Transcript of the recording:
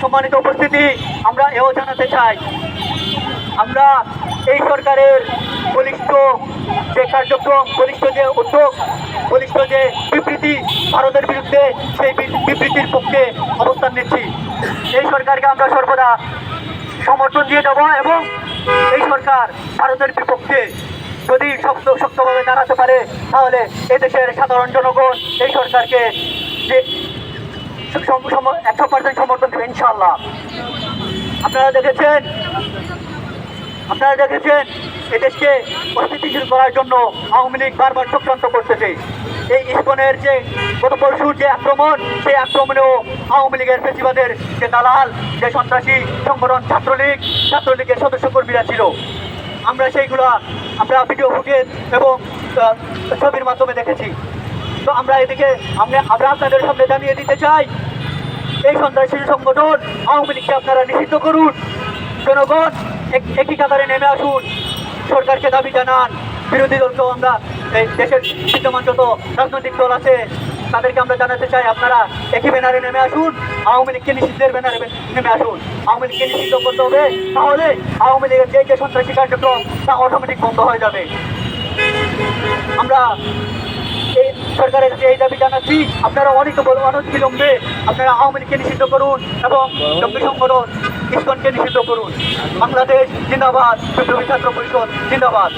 সম্মানিত উপস্থিতি, আমরা এও জানাতে চাই, আমরা এই সরকারের বলিষ্ঠ যে কার্যক্রম, বলিষ্ঠ যে উদ্যোগ, বলিষ্ঠ যে বিবৃতি ভারতের বিরুদ্ধে সেই বিবৃতির পক্ষে অবস্থান নিচ্ছি। এই সরকারকে আমরা সর্বদা সমর্থন দিয়ে যাব এবং এই সরকার ভারতের বিপক্ষে যদি শক্ত শক্তভাবে দাঁড়াতে পারে, তাহলে এদেশের সাধারণ জনগণ এই সরকারকে যে একশো পার্সেন্ট সমর্থন দেবে ইনশাল্লাহ আপনারা দেখেছেন আপনারা দেখেছেন, এদেশকে অস্থিতিশীল করার জন্য আওয়ামী লীগ বারবার চক্রান্ত করতেছে। এই ইস্কনের যে গত পরশুর যে আক্রমণ, সেই আক্রমণেও আওয়ামী লীগের ফেসিবাদের যে দালাল, যে সন্ত্রাসী সংগঠন ছাত্রলীগ, ছাত্রলীগের সদস্য কর্মীরা ছিল। আমরা সেইগুলো, আমরা ভিডিও ফুটেজ এবং ছবির মাধ্যমে দেখেছি। তো আমরা এদিকে, আমরা আমরা আপনাদের সামনে জানিয়ে দিতে চাই, এই সন্ত্রাসী সংগঠন আওয়ামী লীগকে আপনারা নিষিদ্ধ করুন। জনগণ এক- একই কাতারে নেমে আসুন। সরকারকে দাবি জানান। বিরোধী দলকেও আমরা দেশের বিদ্যমান যত রাজনৈতিক দল আছে, তাদেরকে আমরা জানাতে চাই, আপনারা একই ব্যানারে নেমে আসুন। আওয়ামী লীগকে নিষিদ্ধের ব্যানারে নেমে আসুন। আওয়ামী লীগকে নিষিদ্ধ করতে হবে, তাহলে আওয়ামী লীগের যে যে সন্ত্রাসী কার্যক্রম, তা অটোমেটিক বন্ধ হয়ে যাবে। আমরা সরকারের যে এই দাবি জানাচ্ছি, আপনারা অনেক বড় মানুষ বিলম্বে আপনারা আওয়ামী লীগকে নিষিদ্ধ করুন এবং জঙ্গি সংগঠন ইস্কনকে নিষিদ্ধ করুন। বাংলাদেশ জিন্দাবাদ, বিপ্লবী ছাত্র পরিষদ জিন্দাবাদ।